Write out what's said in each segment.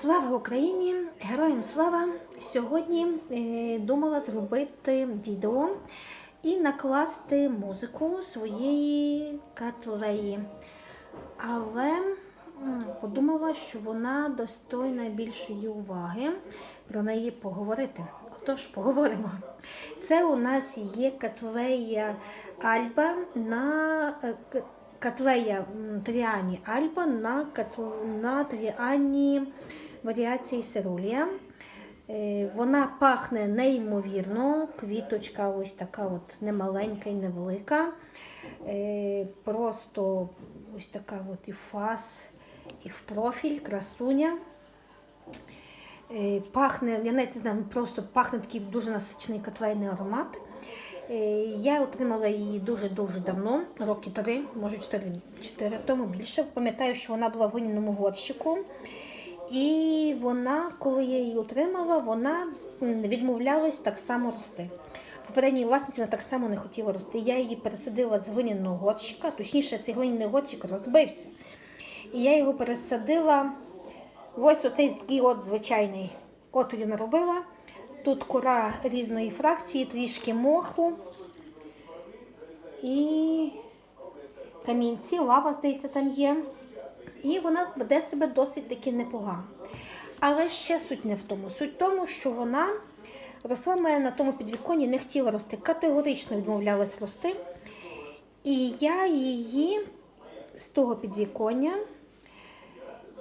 Слава Україні! Героям слава! Сьогодні е, думала зробити відео і накласти музику своєї катлеї. Але подумала, що вона достойна більшої уваги про неї поговорити. Отож, поговоримо. Це у нас є катлея Альба на е, катлея Тріані Альба на, на Тріані варіації Серулія. Е, Вона пахне неймовірно, квіточка ось така от немаленька і невелика. Е, Просто ось така от і фас, і в профіль, красуня. Е, Пахне, я не знаю, просто пахне такий дуже насичений котлейний аромат. Я отримала її дуже-дуже давно, роки три, може 4, 4 тому більше. Пам'ятаю, що вона була в глиняному горщику. І вона, коли я її отримала, вона відмовлялась так само рости. Попередній власниці вона так само не хотіла рости. Я її пересадила з глиняного горщика, точніше, цей глиняний горщик розбився. І я його пересадила ось оцей такий от звичайний отворі наробила. Тут кора різної фракції, трішки моху і камінці, лава, здається, там є. І вона веде себе досить таки непогано. Але ще суть не в тому. Суть в тому, що вона росла мене на тому підвіконні, не хотіла рости, категорично відмовлялась рости. І я її з того підвіконня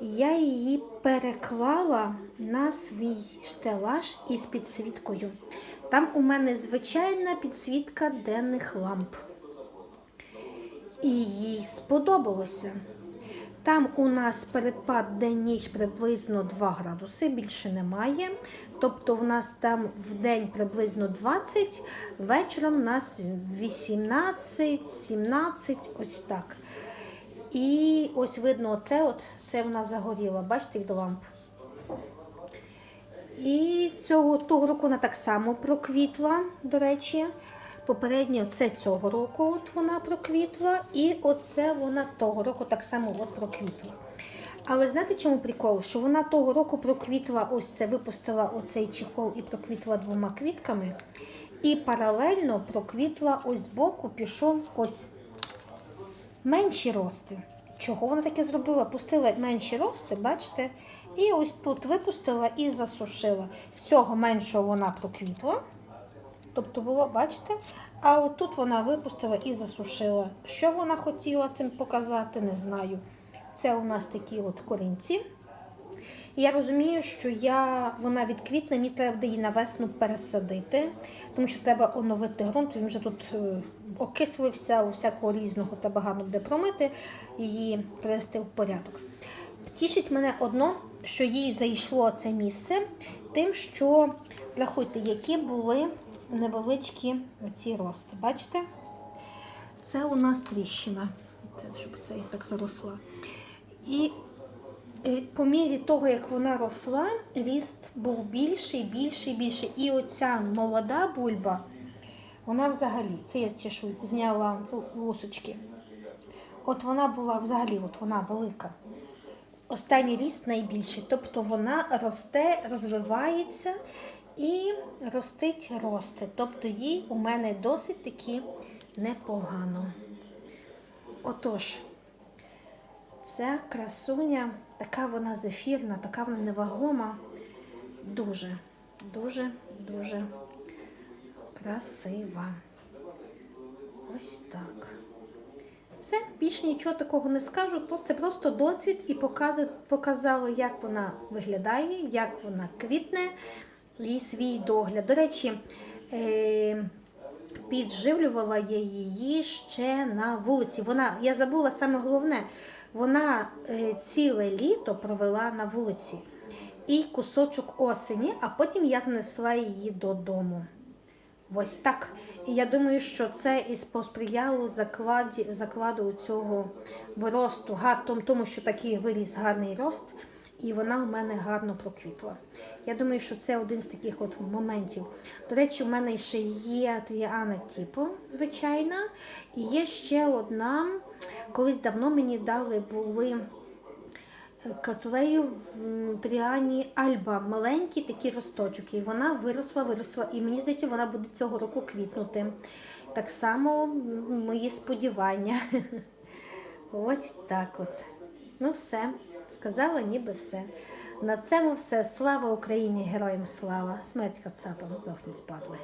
я її переклала на свій штелаж із підсвіткою. Там у мене звичайна підсвітка денних ламп. І їй сподобалося. Там у нас перепад день-ніч приблизно 2 градуси, більше немає. Тобто в нас там в день приблизно 20, вечором у нас 18, 17, ось так. І ось видно, оце от, це вона загоріла, бачите, від ламп. І цього того року вона так само проквітла, до речі. Попередньо це цього року от вона проквітла, і оце вона того року так само от проквітла. Але знаєте, чому прикол? Що вона того року проквітла, ось це випустила оцей чехол і проквітла двома квітками. І паралельно проквітла ось збоку, пішов ось менші рости. Чого вона таке зробила? Пустила менші рости, бачите? І ось тут випустила і засушила. З цього меншого вона проквітла. Тобто було, бачите? А от тут вона випустила і засушила. Що вона хотіла цим показати, не знаю. Це у нас такі от корінці. Я розумію, що я, вона відквітне, мені треба її на весну пересадити, тому що треба оновити ґрунт, він вже тут е, окислився, у всякого різного треба гарно буде промити, її привести в порядок. Тішить мене одно, що їй зайшло це місце, тим, що рахуйте, які були невеличкі оці рости. Бачите? Це у нас тріщина, це, щоб це так заросла. І е, по мірі того, як вона росла, ріст був більший, більший, більший. І оця молода бульба, вона взагалі, це я чешу, зняла лусочки. От вона була взагалі, от вона велика. Останній ріст найбільший. Тобто вона росте, розвивається і ростить росте. Тобто їй у мене досить таки непогано. Отож, ця красуня, така вона зефірна, така вона невагома. Дуже, дуже, дуже красива. Ось так. Все, більше нічого такого не скажу. Це просто досвід і показало, як вона виглядає, як вона квітне і свій догляд. До речі, е, підживлювала я її ще на вулиці. Вона, я забула саме головне, вона е, ціле літо провела на вулиці і кусочок осені, а потім я занесла її додому. Ось так. І я думаю, що це і посприяло закладу цього виросту, тому що такий виріс гарний рост, і вона у мене гарно проквітла. Я думаю, що це один з таких от моментів. До речі, у мене ще є тріана типу, звичайна, і є ще одна. Колись давно мені дали були Катвею в Тріані Альба, маленький такий росточок. І вона виросла, виросла. І мені здається, вона буде цього року квітнути. Так само мої сподівання. Ось так от. Ну все, сказала ніби все. На цьому все. Слава Україні, героям слава. Смерть кацапам здохнуть падли.